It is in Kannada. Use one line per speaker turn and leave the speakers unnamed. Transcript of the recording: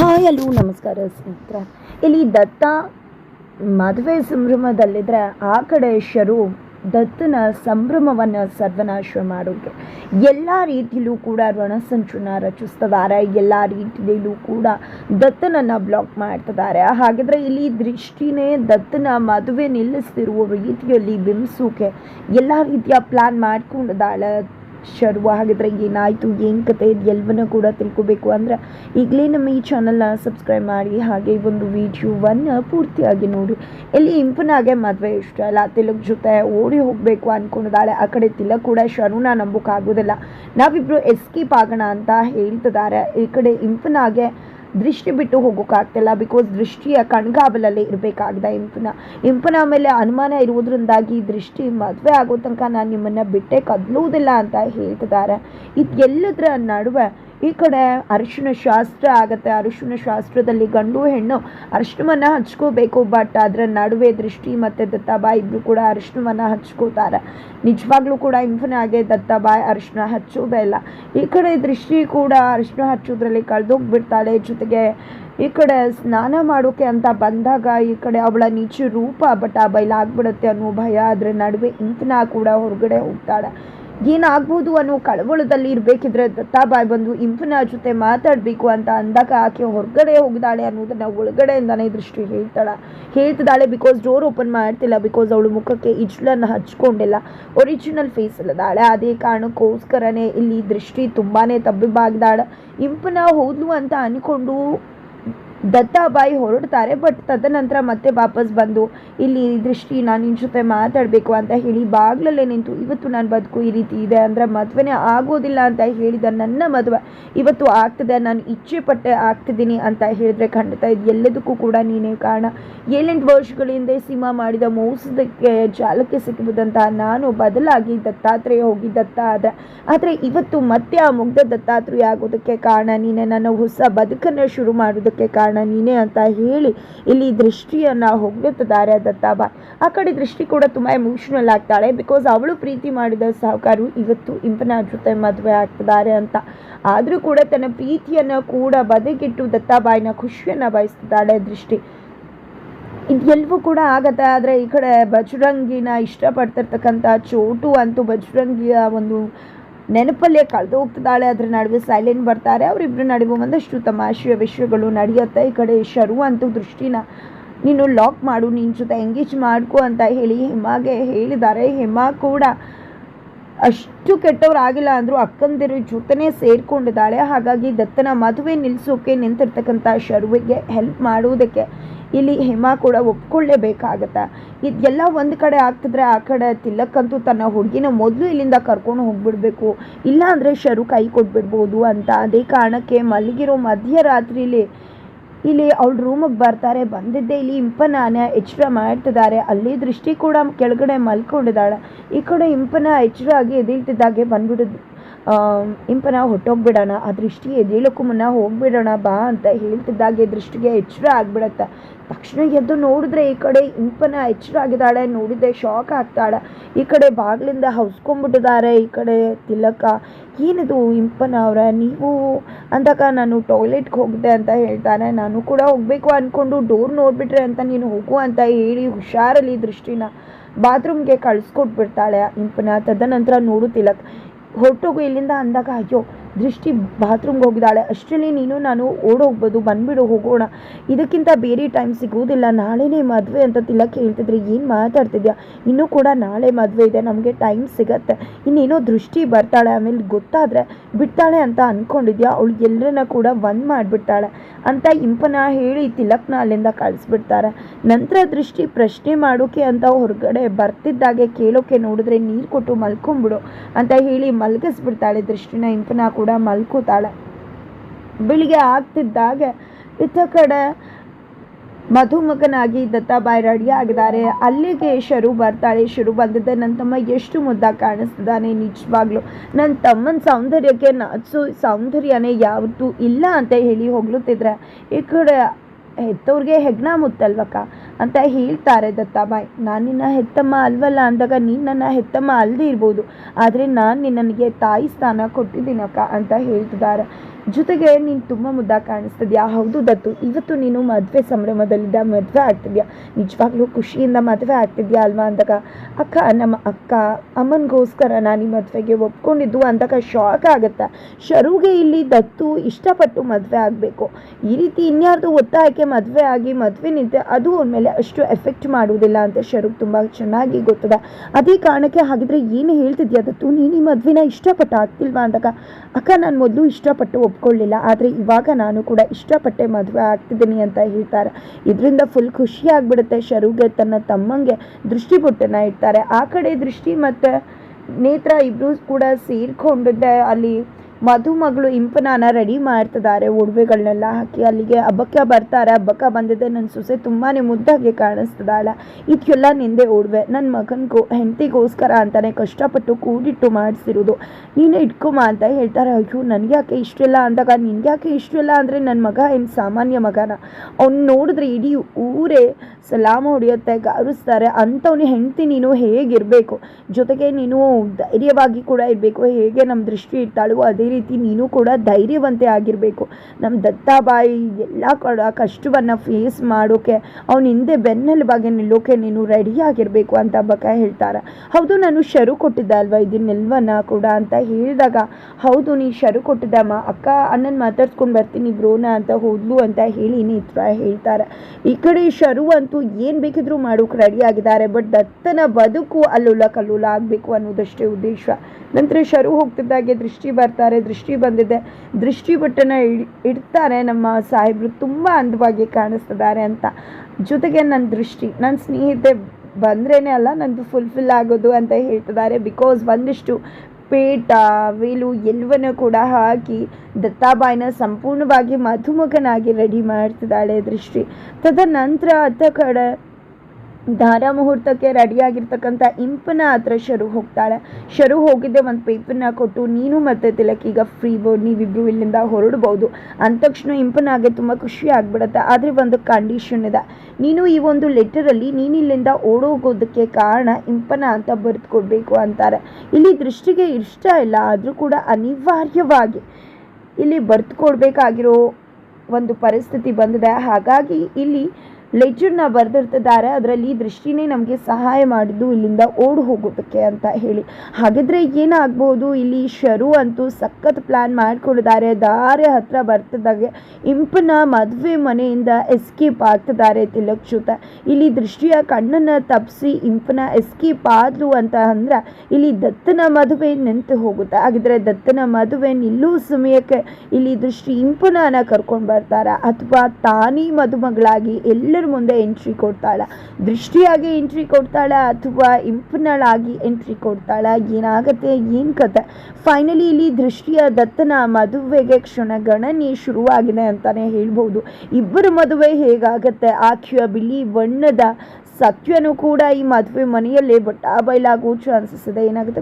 ಹಾಯ್ ಅಲ್ಲೂ ನಮಸ್ಕಾರ, ಸ್ನೇಹಿತರೆ. ಇಲ್ಲಿ ದತ್ತ ಮದುವೆ ಸಂಭ್ರಮದಲ್ಲಿದ್ದರೆ ಆ ಕಡೆ ಶರು ದತ್ತನ ಸಂಭ್ರಮವನ್ನು ಸರ್ವನಾಶ ಮಾಡೋಕ್ಕೆ ಎಲ್ಲ ರೀತಿಯಲ್ಲೂ ಕೂಡ ರಣಸಂಚುನ ರಚಿಸ್ತಿದ್ದಾರೆ. ಎಲ್ಲ ರೀತಿಯಲ್ಲೂ ಕೂಡ ದತ್ತನನ್ನು ಬ್ಲಾಕ್ ಮಾಡ್ತಿದ್ದಾರೆ. ಹಾಗಿದ್ರೆ ಇಲ್ಲಿ ದೃಷ್ಟಿನೇ ದತ್ತನ ಮದುವೆ ನಿಲ್ಲಿಸ್ತಿರುವ ರೀತಿಯಲ್ಲಿ ಬಿಂಬಿಸೋಕೆ ಎಲ್ಲ ರೀತಿಯ ಪ್ಲ್ಯಾನ್ ಮಾಡ್ಕೊಂಡಿದ್ದಾಳೆ ಶರ್ವ ಆಗಿದ್ರೆ ಏನಾಯಿತು, ಏನು ಕತೆ ಎಲ್ಲವನ್ನೂ ಕೂಡ ತಿಳ್ಕೊಬೇಕು ಅಂದ್ರೆ ಈಗಲೇ ನಮ್ಮ ಈ ಚಾನಲ್ನ ಸಬ್ಸ್ಕ್ರೈಬ್ ಮಾಡಿ, ಹಾಗೆ ಈ ಒಂದು ವಿಡಿಯೋವನ್ನು ಪೂರ್ತಿಯಾಗಿ ನೋಡಿ. ಇಲ್ಲಿ ಇಂಪನಾಗೆ ಮದುವೆ ಇಷ್ಟ ಅಲ್ಲ ತಿಲಕ್ ಜೊತೆ ಓಡಿ ಹೋಗಬೇಕು ಅಂದ್ಕೊಂಡಿದ್ದಾಳೆ ಆ ಕಡೆ ತಿಲಕ್ ಕೂಡ ಶರುನ ನಂಬೋಕ್ಕಾಗೋದಿಲ್ಲ. ನಾವಿಬ್ಬರು ಎಸ್ಕೇಪ್ ಆಗೋಣ ಅಂತ ಹೇಳ್ತಿದ್ದಾರೆ. ಈ ಕಡೆ ಇಂಪನಾಗೆ ದೃಷ್ಟಿ ಬಿಟ್ಟು ಹೋಗೋಕ್ಕಾಗ್ತಿಲ್ಲ ಬಿಕಾಸ್ ದೃಷ್ಟಿಯ ಕಣ್ಗಾವಲಲ್ಲೇ ಇರಬೇಕಾಗಿದೆ ಇಂಪನ. ಇಂಪನ ಮೇಲೆ ಅನುಮಾನ ಇರುವುದರಿಂದಾಗಿ ದೃಷ್ಟಿ ಮದುವೆ ಆಗೋ ತನಕ ನಾನು ನಿಮ್ಮನ್ನು ಬಿಟ್ಟೆ ಕದಲುವುದಿಲ್ಲ ಅಂತ ಹೇಳ್ತಿದ್ದಾರೆ. ಇದು ಎಲ್ಲದರ ನಡುವೆ ಈ ಕಡೆ ಅರಿಶಿನ ಶಾಸ್ತ್ರ ಆಗುತ್ತೆ. ಅರಿಶಿನ ಶಾಸ್ತ್ರದಲ್ಲಿ ಗಂಡು ಹೆಣ್ಣು ಅರಿಶಿನವನ್ನು ಹಚ್ಕೋಬೇಕು. ಬಟ್ ಅದರ ನಡುವೆ ದೃಷ್ಟಿ ಮತ್ತು ದತ್ತಾಬಾಯಿ ಇಬ್ಬರು ಕೂಡ ಅರಿಶಿನವನ್ನು ಹಚ್ಕೋತಾರೆ. ನಿಜವಾಗ್ಲೂ ಕೂಡ ಇಂಫನಾಗೆ ದತ್ತಾಬಾಯಿ ಅರಿಶಿಣ ಹಚ್ಚೋದೇ ಇಲ್ಲ. ಈ ಕಡೆ ದೃಷ್ಟಿ ಕೂಡ ಅರಿಶಿಣ ಹಚ್ಚೋದ್ರಲ್ಲಿ ಕಳೆದೋಗ್ಬಿಡ್ತಾಳೆ. ಜೊತೆಗೆ ಈ ಕಡೆ ಸ್ನಾನ ಮಾಡೋಕೆ ಅಂತ ಬಂದಾಗ ಈ ಕಡೆ ಅವಳ ನೀಚ ರೂಪ ಬಟ್ ಆ ಬಯಲಾಗ್ಬಿಡುತ್ತೆ ಅನ್ನೋ ಭಯ ಅದರ ನಡುವೆ ಇಂಫನ ಕೂಡ ಹೊರಗಡೆ ಹೋಗ್ತಾಳೆ. ಏನಾಗ್ಬೋದು ಅನ್ನೋ ಕಳವಳದಲ್ಲಿ ಇರಬೇಕಿದ್ರೆ ದತ್ತಾಬಾಯಿ ಬಂದು ಇಂಫನ ಜೊತೆ ಮಾತಾಡಬೇಕು ಅಂತ ಅಂದಾಗ ಆಕೆ ಹೊರಗಡೆ ಹೋಗಿದ್ದಾಳೆ ಅನ್ನೋದನ್ನು ಒಳಗಡೆಯಿಂದನೇ ದೃಷ್ಟಿ ಹೇಳ್ತಾಳೆ. ಹೇಳ್ತಿದ್ದಾಳೆ ಬಿಕಾಸ್ ಡೋರ್ ಓಪನ್ ಮಾಡ್ತಿಲ್ಲ ಬಿಕಾಸ್ ಅವಳು ಮುಖಕ್ಕೆ ಇಜ್ಲನ್ನು ಹಚ್ಕೊಂಡಿಲ್ಲ. ಒರಿಜಿನಲ್ ಫೇಸ್ ಇಲ್ಲದಾಳೆ ಅದೇ ಕಾರಣಕ್ಕೋಸ್ಕರನೇ ಇಲ್ಲಿ ದೃಷ್ಟಿ ತುಂಬಾ ತಬ್ಬಿಬ್ಬಾಗಿದ್ದಾಳೆ ಇಂಪನ ಹೋದ್ಲು ಅಂತ ಅಂದ್ಕೊಂಡು ದತ್ತಾಬಾಯಿ ಹೊರಡ್ತಾರೆ ಬಟ್ ತದನಂತರ ಮತ್ತೆ ವಾಪಸ್ ಬಂದು, ಇಲ್ಲಿ ದೃಷ್ಟಿ, ನಾನು ನಿನ್ನ ಜೊತೆ ಮಾತಾಡಬೇಕು ಅಂತ ಹೇಳಿ ಬಾಗ್ಲಲ್ಲೇ ನಿಂತು, ಇವತ್ತು ನಾನು ಬದುಕು ಈ ರೀತಿ ಇದೆ ಅಂದರೆ ಮದುವೆನೇ ಆಗೋದಿಲ್ಲ ಅಂತ ಹೇಳಿದ ನನ್ನ ಮದುವೆ. ಇವತ್ತು ಆಗ್ತದೆ, ನಾನು ಇಚ್ಛೆ ಪಟ್ಟೆ ಆಗ್ತಿದ್ದೀನಿ ಅಂತ ಹೇಳಿದ್ರೆ ಖಂಡಿತ ಇದು ಎಲ್ಲದಕ್ಕೂ ಕೂಡ ನೀನೇ ಕಾರಣ. ಏಳೆಂಟು ವರ್ಷಗಳ ಹಿಂದೆ ಸಿಂಹ ಮಾಡಿದ ಮೋಸದಕ್ಕೆ ಜಾಲಕ್ಕೆ ಸಿಕ್ಕಿದಂತಹ ನಾನು ಬದಲಾಗಿ ದತ್ತಾತ್ರೇಯ ಹೋಗಿ ದತ್ತ ಆದರೆ ಆದರೆ ಇವತ್ತು ಮತ್ತೆ ಆ ಮುಗ್ಧ ದತ್ತಾತ್ರೇಯ ಆಗೋದಕ್ಕೆ ಕಾರಣ ನೀನೇ. ನನ್ನ ಹೊಸ ಬದುಕನ್ನು ಶುರು ಮಾಡೋದಕ್ಕೆ ಕಾರಣ ನೀನೇ ಅಂತ ಹೇಳಿ ಇಲ್ಲಿ ದೃಷ್ಟಿಯನ್ನು ಹೊಗಳುತ್ತಿದ್ದಾರೆ ದತ್ತಾಬಾಯ್. ಆ ಕಡೆ ದೃಷ್ಟಿ ಕೂಡ ತುಂಬ ಎಮೋಷನಲ್ ಆಗ್ತಾಳೆ ಬಿಕಾಸ್ ಅವಳು ಪ್ರೀತಿ ಮಾಡಿದ ಸಹಕಾರು ಇವತ್ತು ಇಂಪನ ಜೊತೆ ಮದುವೆ ಆಗ್ತಿದ್ದಾರೆ ಅಂತ. ಆದರೂ ಕೂಡ ತನ್ನ ಪ್ರೀತಿಯನ್ನು ಕೂಡ ಬದಿಗಿಟ್ಟು ದತ್ತಾಬಾಯಿನ ಖುಷಿಯನ್ನು ಬಯಸ್ತಿದ್ದಾಳೆ ದೃಷ್ಟಿ. ಇದೆಲ್ಲವೂ ಕೂಡ ಆಗತ್ತೆ, ಆದರೆ ಈ ಕಡೆ ಬಜರಂಗಿನ ಇಷ್ಟಪಡ್ತಿರ್ತಕ್ಕಂಥ ಚೋಟು ಅಂತೂ ಬಜರಂಗಿಯ ಒಂದು ನೆನಪಲ್ಲೇ ಕಳೆದು ಹೋಗ್ತಿದ್ದಾಳೆ, ಅದ್ರ ನಡುವೆ ಸೈಲೆಂಟ್ ಬರ್ತಾರೆ. ಅವರಿಬ್ಬರ ನಡುವೆ ಒಂದಷ್ಟು ತಮಾಷೆಯ ವಿಷಯಗಳು ನಡೆಯುತ್ತೆ. ಈ ಕಡೆ ಶರು ಅಂತೂ ದೃಷ್ಟಿನ ನೀನು ಲಾಕ್ ಮಾಡು ನಿನ್ನ ಜೊತೆ ಎಂಗೇಜ್ ಮಾಡ್ಕೊ ಅಂತ ಹೇಳಿ ಹೆಮ್ಮಾಗೆ ಹೇಳಿದ್ದಾರೆ. ಹೆಮ್ಮ ಕೂಡ ಅಷ್ಟು ಕೆಟ್ಟವರಾಗಿಲ್ಲ ಅಂದರೂ ಅಕ್ಕಂದಿರ ಜೊತೆನೇ ಸೇರಿಕೊಂಡಿದ್ದಾಳೆ. ಹಾಗಾಗಿ ದತ್ತನ ಮದುವೆ ನಿಲ್ಲಿಸೋಕೆ ನಿಂತಿರ್ತಕ್ಕಂಥ ಶರ್ವಿಗೆ ಹೆಲ್ಪ್ ಮಾಡುವುದಕ್ಕೆ ಇಲ್ಲಿ ಹೇಮಾ ಕೂಡ ಒಪ್ಕೊಳ್ಳೇಬೇಕಾಗತ್ತೆ? ಇದೆಲ್ಲ ಒಂದು ಕಡೆ ಆಗ್ತಿದ್ರೆ ಆ ಕಡೆ ತಿಲಕ್ಕಂತೂ ತನ್ನ ಹುಡುಗಿನ ಮೊದಲು ಇಲ್ಲಿಂದ ಕರ್ಕೊಂಡು ಹೋಗ್ಬಿಡ್ಬೇಕು. ಇಲ್ಲ ಅಂದರೆ ಶರು ಕೈ ಕೊಟ್ಬಿಡ್ಬೋದು ಅಂತ. ಅದೇ ಕಾರಣಕ್ಕೆ ಮಲಗಿರೋ ಮಧ್ಯರಾತ್ರಿಲಿ ಇಲ್ಲಿ ಅವಳ ರೂಮಿಗೆ ಬರ್ತಾರೆ, ಬಂದಿದ್ದೆ ಇಲ್ಲಿ ಇಂಪನಾನ ಎಚ್ಚರ ಮಾಡ್ತಿದ್ದಾರೆ ಅಲ್ಲಿ ದೃಷ್ಟಿ ಕೂಡ ಕೆಳಗಡೆ ಮಲ್ಕೊಂಡಿದ್ದಾಳೆ. ಈ ಕಡೆ ಇಂಪನ ಎಚ್ಚರ ಆಗಿ ಎದಿಳ್ತಿದ್ದಾಗೆ ಬಂದ್ಬಿಡುದು ಇಂಪನ ಹೊಟ್ಟೋಗ್ಬಿಡೋಣ, ಆ ದೃಷ್ಟಿ ಎದೇಳಕ್ಕೂ ಮುನ್ನ ಹೋಗ್ಬಿಡೋಣ, ಬಾ ಅಂತ ಹೇಳ್ತಿದ್ದಾಗೆ, ದೃಷ್ಟಿಗೆ ಎಚ್ಚರ ಆಗ್ಬಿಡತ್ತೆ. ತಕ್ಷಣ ಎದ್ದು ನೋಡಿದ್ರೆ ಈ ಕಡೆ ಇಂಪನ ಎಚ್ಚರ ಆಗಿದ್ದಾಳೆ ನೋಡಿದ್ದೆ ಶಾಕ್ ಆಗ್ತಾಳೆ. ಈ ಕಡೆ ಬಾಗಿಲಿಂದ ಹೌಸ್ಕೊಂಡ್ಬಿಟ್ಟಿದ್ದಾರೆ, ಈ ಕಡೆ ತಿಲಕ. ಏನಿದು ಇಂಪನ ಅವರ, ನೀವು ಅಂದಾಗ ನಾನು ಟಾಯ್ಲೆಟ್ಗೆ ಹೋಗಿದ್ದೆ ಅಂತ ಹೇಳ್ತಾನೆ. ನಾನು ಕೂಡ ಹೋಗಬೇಕು ಅಂದ್ಕೊಂಡು ಡೋರ್ ನೋಡಿಬಿಟ್ರೆ ಅಂತ ನೀನು ಹೋಗು ಅಂತ ಹೇಳಿ ಹುಷಾರಲ್ಲಿ ದೃಷ್ಟಿನ ಬಾತ್ರೂಮ್ಗೆ ಕಳಿಸ್ಕೊಟ್ಬಿಡ್ತಾಳೆ ಇಂಪನ. ತದನಂತರ ನೋಡು ತಿಲಕ್. ಹೊರಟೋಗು ಇಲ್ಲಿಂದ ಅಂದಾಗ ಅಯ್ಯೋ ದೃಷ್ಟಿ ಬಾತ್ರೂಮ್ಗೆ ಹೋಗಿದ್ದಾಳೆ. ಅಷ್ಟರಲ್ಲಿ ನೀನು, ನಾನು ಓಡೋಗ್ಬೋದು, ಬಂದುಬಿಡು, ಹೋಗೋಣ. ಇದಕ್ಕಿಂತ ಬೇರೆ ಟೈಮ್ ಸಿಗೋದಿಲ್ಲ ನಾಳೆನೇ ಮದುವೆ ಅಂತ ತಿಲಕ್ ಹೇಳ್ತಿದ್ರೆ ಏನು ಮಾತಾಡ್ತಿದ್ಯಾ? ಇನ್ನೂ ಕೂಡ ನಾಳೆ ಮದುವೆ ಇದೆ, ನಮಗೆ ಟೈಮ್ ಸಿಗತ್ತೆ. ಇನ್ನೇನೋ ದೃಷ್ಟಿ ಬರ್ತಾಳೆ, ಆಮೇಲೆ ಗೊತ್ತಾದರೆ ಬಿಡ್ತಾಳೆ ಅಂತ ಅಂದ್ಕೊಂಡಿದ್ಯಾ ಅವಳು ಎಲ್ಲರನ್ನ ಕೂಡ ಒಂದು ಮಾಡಿಬಿಡ್ತಾಳೆ ಅಂತ ಇಂಪನ ಹೇಳಿ ತಿಲಕ್ನ ಅಲ್ಲಿಂದ ಕಳಿಸ್ಬಿಡ್ತಾರೆ. ನಂತರ ದೃಷ್ಟಿ ಪ್ರಶ್ನೆ ಮಾಡೋಕೆ ಅಂತ ಹೊರಗಡೆ ಬರ್ತಿದ್ದಾಗೆ ಕೇಳೋಕೆ ನೋಡಿದ್ರೆ ನೀರು ಕೊಟ್ಟು ಮಲ್ಕೊಂಬಿಡು ಅಂತ ಹೇಳಿ ಮಲಗಿಸ್ಬಿಡ್ತಾಳೆ ದೃಷ್ಟಿನ ಇಂಪನ ಕೂಡ. ಮಲ್ಕೋತಾಳೆ. ಬೆಳಿಗ್ಗೆ ಆಗ್ತಿದ್ದಾಗ ಇತ್ತ ಕಡೆ ಮಧುಮಗನಾಗಿ ದತ್ತಾಬಾಯಿ ರೆಡಿ ಆಗಿದ್ದಾರೆ. ಅಲ್ಲಿಗೆ ಶರು ಬರ್ತಾಳೆ. ಶರು ಬಂದಿದ್ದೆ. ನನ್ನ ತಮ್ಮ ಎಷ್ಟು ಮುದ್ದ ಕಾಣಿಸ್ತಿದ್ದಾನೆ ನಿಜವಾಗ್ಲು. ನನ್ನ ತಮ್ಮನ ಸೌಂದರ್ಯಕ್ಕೆ ನಾಚು ಸೌಂದರ್ಯನೇ ಯಾವತ್ತೂ ಇಲ್ಲ ಅಂತ ಹೇಳಿ ಹೊಗಳುತ್ತಿದ್ರೆ. ಈ ಕಡೆ ಹೆತ್ತವ್ರಿಗೆ ಹೆಗ್ಣ ಮುತ್ತಲ್ವಕ್ಕ? ಅಂತ ಹೇಳ್ತಾರೆ ದತ್ತಾಬಾಯಿ. ನಾನು ನಿನ್ನ ಹೆತ್ತಮ್ಮ ಅಲ್ವಲ್ಲ ಅಂದಾಗ ನೀನು ನನ್ನ ಹೆತ್ತಮ್ಮ ಅಲ್ಲದೆ ಇರ್ಬೋದು. ಆದರೆ ನಾನು ನಿನ್ನನಿಗೆ ತಾಯಿ ಸ್ಥಾನ ಕೊಟ್ಟಿದ್ದೀನಕ್ಕ ಅಂತ ಹೇಳ್ತಿದ್ದಾರೆ. ಜೊತೆಗೆ ನೀನು ತುಂಬ ಮುದ್ದಾಗಿ ಕಾಣಿಸ್ತಿದ್ಯಾ? ಹೌದು ದತ್ತು. ಇವತ್ತು ನೀನು ಮದುವೆ ಸಂಭ್ರಮದಲ್ಲಿದ್ದ ಮದುವೆ ಆಗ್ತಿದ್ಯಾ? ನಿಜವಾಗ್ಲೂ ಖುಷಿಯಿಂದ ಮದುವೆ ಆಗ್ತಿದ್ಯಾ ಅಲ್ವಾ ಅಂದಾಗ? ಅಕ್ಕ, ನಮ್ಮ ಅಕ್ಕ ಅಮ್ಮನಿಗೋಸ್ಕರ ನಾನು ಈ ಮದುವೆಗೆ ಒಪ್ಕೊಂಡಿದ್ದು ಅಂದಾಗ ಶಾಕ್ ಆಗುತ್ತೆ. ಶರುಗೆ ಇಲ್ಲಿ ದತ್ತು ಇಷ್ಟಪಟ್ಟು ಮದುವೆ ಆಗಬೇಕು. ಈ ರೀತಿ ಇನ್ಯಾರ್ದು ಒತ್ತಾಯಕ್ಕೆ ಮದುವೆ ಆಗಿ ಮದುವೆ ನಿಂತೆ ಅದು ಅವ್ರ ಮೇಲೆ ಅಷ್ಟು ಎಫೆಕ್ಟ್ ಮಾಡುವುದಿಲ್ಲ ಅಂತ ಶರುಗ್ ತುಂಬ ಚೆನ್ನಾಗಿ ಗೊತ್ತದ. ಅದೇ ಕಾರಣಕ್ಕೆ ಹಾಗಿದ್ರೆ ಏನು ಹೇಳ್ತಿದ್ಯಾ ದತ್ತು? ನೀನು ಈ ಮದುವೆನ ಇಷ್ಟಪಟ್ಟು ಆಗ್ತಿಲ್ವಾ ಅಂದಾಗ? ಅಕ್ಕ, ನಾನು ಮೊದಲು ಇಷ್ಟಪಟ್ಟು ಒಪ್ಕೊಳ್ಳಿಲ್ಲ. ಆದರೆ ಇವಾಗ ನಾನು ಕೂಡ ಇಷ್ಟಪಟ್ಟೆ ಮದುವೆ ಆಗ್ತಿದ್ದೀನಿ ಅಂತ ಹೇಳ್ತಾರೆ. ಇದರಿಂದ ಫುಲ್ ಖುಷಿ ಆಗ್ಬಿಡುತ್ತೆ. ಶರುಗೆ ತನ್ನ ತಮ್ಮಂಗೆ ದೃಷ್ಟಿಬೊಟ್ಟನ್ನು ಇಡ್ತಾರೆ. ಆ ಕಡೆ ದೃಷ್ಟಿ ಮತ್ತು ನೇತ್ರ ಇಬ್ಬರೂ ಕೂಡ ಸೇರಿಕೊಂಡಿದ್ದೆ ಅಲ್ಲಿ ಮಧುಮಗಳು ಇಂಪನಾನ ರೆಡಿ ಮಾಡ್ತಿದ್ದಾರೆ ಒಡವೆಗಳನ್ನೆಲ್ಲ ಹಾಕಿ ಅಲ್ಲಿಗೆ ಹಬ್ಬಕ್ಕೆ ಬರ್ತಾರೆ. ಹಬ್ಬಕ್ಕೆ ಬಂದಿದ್ದೆ. ನನ್ನ ಸೊಸೆ ತುಂಬಾ ಮುದ್ದಾಗಿ ಕಾಣಿಸ್ತಿದ್ದಾಳೆ. ಇದಕ್ಕೆಲ್ಲ ನಿಂದೆ ಒಡವೆ. ನನ್ನ ಮಗನಿಗೂ ಹೆಂಡತಿಗೋಸ್ಕರ ಅಂತಾನೆ ಕಷ್ಟಪಟ್ಟು ಕೂಡಿಟ್ಟು ಮಾಡಿಸಿರೋದು. ನೀನೇ ಇಟ್ಕೊಮ ಅಂತ ಹೇಳ್ತಾರೆ. ಅಯ್ಯೋ ನನಗೆ ಯಾಕೆ ಇಷ್ಟೆಲ್ಲ ಅಂದಾಗ ನಿನಗೆ ಯಾಕೆ ಇಷ್ಟೆಲ್ಲ ಅಂದರೆ ನನ್ನ ಮಗ ಏನು ಸಾಮಾನ್ಯ ಮಗನ? ಅವ್ನು ನೋಡಿದ್ರೆ ಇಡೀ ಊರೇ ಸಲಾಮ ಹೊಡೆಯುತ್ತೆ, ಗಾರಿಸ್ತಾರೆ. ಅಂಥವ್ನ ಹೆಂಡತಿ ನೀನು ಹೇಗಿರಬೇಕು? ಜೊತೆಗೆ ನೀನು ಧೈರ್ಯವಾಗಿ ಕೂಡ ಇರಬೇಕು. ಹೇಗೆ ನಮ್ಮ ದೃಷ್ಟಿ ಇರ್ತಾಳೋ ಅದೇ ರೀತಿ ನೀನು ಕೂಡ ಧೈರ್ಯವಂತೆ ಆಗಿರಬೇಕು. ನಮ್ಮ ದತ್ತಾಬಾಯಿ ಎಲ್ಲ ಕಡ ಕಷ್ಟವನ್ನು ಫೇಸ್ ಮಾಡೋಕೆ, ಅವನ ಹಿಂದೆ ಬೆನ್ನೆಲುಬಾಗಿ ನಿಲ್ಲೋಕೆ ನೀನು ರೆಡಿಯಾಗಿರಬೇಕು ಅಂತ ಬಕ ಹೇಳ್ತಾರೆ. ಹೌದು, ನಾನು ಶರು ಕೊಟ್ಟಿದ್ದೆ ಅಲ್ವಾ? ಇದನ್ನೆಲ್ವನ್ನ ಕೂಡ ಅಂತ ಹೇಳಿದಾಗ, ಹೌದು, ನೀ ಶರು ಕೊಟ್ಟಿದ್ದಮ್ಮ ಅಕ್ಕ, ಅಣ್ಣನ ಮಾತಾಡ್ಸ್ಕೊಂಡು ಬರ್ತೀನಿ ಬ್ರೋನ ಅಂತ ಹೋದ್ಲು ಅಂತ ಹೇಳಿ ನೇತ್ರ ಹೇಳ್ತಾರೆ. ಈ ಕಡೆ ಶರು ಅಂತೂ ಏನು ಬೇಕಿದ್ರೂ ಮಾಡೋಕೆ ರೆಡಿ ಆಗಿದ್ದಾರೆ ಬಟ್ ದತ್ತನ ಬದುಕು ಅಲ್ಲೋಲ ಕಲ್ಲೋಲ ಆಗಬೇಕು ಅನ್ನೋದಷ್ಟೇ ಉದ್ದೇಶ. ನಂತರ ಶರು ಹೋಗ್ತಿದ್ದಾಗೆ ದೃಷ್ಟಿ ಬರ್ತಾರೆ, ದೃಷ್ಟಿ ಬಂದಿದೆ. ದೃಷ್ಟಿ ಬಟ್ಟನ ಇಡ್ ಇಡ್ತಾರೆ. ನಮ್ಮ ಸಾಹೇಬರು ತುಂಬ ಅಂದವಾಗಿ ಕಾಣಿಸ್ತಿದ್ದಾರೆ ಅಂತ. ಜೊತೆಗೆ ನನ್ನ ದೃಷ್ಟಿ ನನ್ನ ಸ್ನೇಹಿತೆ ಬಂದ್ರೇ ಅಲ್ಲ, ನಂದು ಫುಲ್ಫಿಲ್ ಆಗೋದು ಅಂತ ಹೇಳ್ತಿದ್ದಾರೆ. ಬಿಕಾಸ್ ಒಂದಿಷ್ಟು ಪೇಟ, ವೇಲು ಎಲ್ಲವನ್ನೂ ಕೂಡ ಹಾಕಿ ದತ್ತಾಬಾಯಿನ ಸಂಪೂರ್ಣವಾಗಿ ಮಧುಮುಖನಾಗಿ ರೆಡಿ ಮಾಡ್ತಿದ್ದಾಳೆ ದೃಷ್ಟಿ. ತದನಂತರ ಅತ್ತ ಕಡೆ ದಾರ ಮುಹೂರ್ತಕ್ಕೆ ರೆಡಿಯಾಗಿರ್ತಕ್ಕಂಥ ಇಂಪನ ಹತ್ರ ಶರು ಹೋಗ್ತಾಳೆ. ಶರು ಹೋಗಿದ್ದೆ ಒಂದು ಪೇಪರ್ನ ಕೊಟ್ಟು, ನೀನು ಮತ್ತೆ ತಿಲಕ್ ಈಗ ಫ್ರೀ ಬೋರ್ಡ್ ನೀವಿಬ್ರು ಇಲ್ಲಿಂದ ಹೊರಡ್ಬೋದು. ಅಂದ ತಕ್ಷಣ ಇಂಪನಾಗೆ ತುಂಬ ಖುಷಿ ಆಗ್ಬಿಡುತ್ತೆ. ಆದರೆ ಒಂದು ಕಂಡೀಷನ್ ಇದೆ. ನೀನು ಈ ಒಂದು ಲೆಟರಲ್ಲಿ ನೀನು ಇಲ್ಲಿಂದ ಓಡೋಗೋದಕ್ಕೆ ಕಾರಣ ಇಂಪನ ಅಂತ ಬರೆದು ಕೊಡಬೇಕು ಅಂತಾರೆ. ಇಲ್ಲಿ ದೃಷ್ಟಿಗೆ ಇಷ್ಟ ಇಲ್ಲ, ಆದರೂ ಕೂಡ ಅನಿವಾರ್ಯವಾಗಿ ಇಲ್ಲಿ ಬರೆದು ಕೊಡಬೇಕಾಗಿರೋ ಒಂದು ಪರಿಸ್ಥಿತಿ ಬಂದಿದೆ. ಹಾಗಾಗಿ ಇಲ್ಲಿ ಲೆಜರ್ನ ಬರೆದಿರ್ತಿದ್ದಾರೆ. ಅದರಲ್ಲಿ ದೃಷ್ಟಿನೇ ನಮಗೆ ಸಹಾಯ ಮಾಡಿದ್ದು ಇಲ್ಲಿಂದ ಓಡಿ ಹೋಗೋದಕ್ಕೆ ಅಂತ ಹೇಳಿ. ಹಾಗಿದ್ರೆ ಏನಾಗ್ಬೋದು? ಇಲ್ಲಿ ಶರು ಅಂತೂ ಸಖತ್ ಪ್ಲ್ಯಾನ್ ಮಾಡ್ಕೊಂಡಿದ್ದಾರೆ. ದಾರಿ ಹತ್ರ ಬರ್ತಿದ್ದಾಗೆ ಇಂಪನ ಮದುವೆ ಮನೆಯಿಂದ ಎಸ್ಕೇಪ್ ಆಗ್ತಿದ್ದಾರೆ ತಿಲಕ್ ಜೊತೆ. ಇಲ್ಲಿ ದೃಷ್ಟಿಯ ಕಣ್ಣನ್ನು ತಪ್ಪಿಸಿ ಇಂಪನ ಎಸ್ಕೇಪ್ ಆದ್ರು ಅಂತ ಅಂದ್ರೆ ಇಲ್ಲಿ ದತ್ತನ ಮದುವೆ ನಿಂತು ಹೋಗುತ್ತೆ. ಹಾಗಿದ್ರೆ ದತ್ತನ ಮದುವೆ ನಿಲ್ಲುವ ಸಮಯಕ್ಕೆ ಇಲ್ಲಿ ದೃಷ್ಟಿ ಇಂಪನನ ಕರ್ಕೊಂಡು ಬರ್ತಾರೆ. ಅಥವಾ ತಾನೇ ಮದುಮಗಳಾಗಿ ಮುಂದೆ ಎಂಟ್ರಿ ಕೊಡ್ತಾಳ. ದೃಷ್ಟಿಯಾಗಿ ಎಂಟ್ರಿ ಕೊಡ್ತಾಳ ಅಥವಾ ಇಂಪನಳಾಗಿ ಎಂಟ್ರಿ ಕೊಡ್ತಾಳ? ಏನಾಗತ್ತೆ? ಏನು ಕತೆ? ಫೈನಲಿ ಇಲ್ಲಿ ದೃಷ್ಟಿಯ ದತ್ತನ ಮದುವೆಗೆ ಕ್ಷಣಗಣನೆ ಶುರುವಾಗಿದೆ ಅಂತಾನೆ ಹೇಳ್ಬೋದು. ಇಬ್ಬರ ಮದುವೆ ಹೇಗಾಗತ್ತೆ? ಆಕೆಯ ಬಿಳಿ ಬಣ್ಣದ ಸತ್ಯನು ಕೂಡ ಈ ಮದುವೆ ಮನೆಯಲ್ಲೇ ಬಟ್ಟಾ ಬಯಲಾಗುವ ಚಾನ್ಸಸ್ ಇದೆ. ಏನಾಗುತ್ತೆ?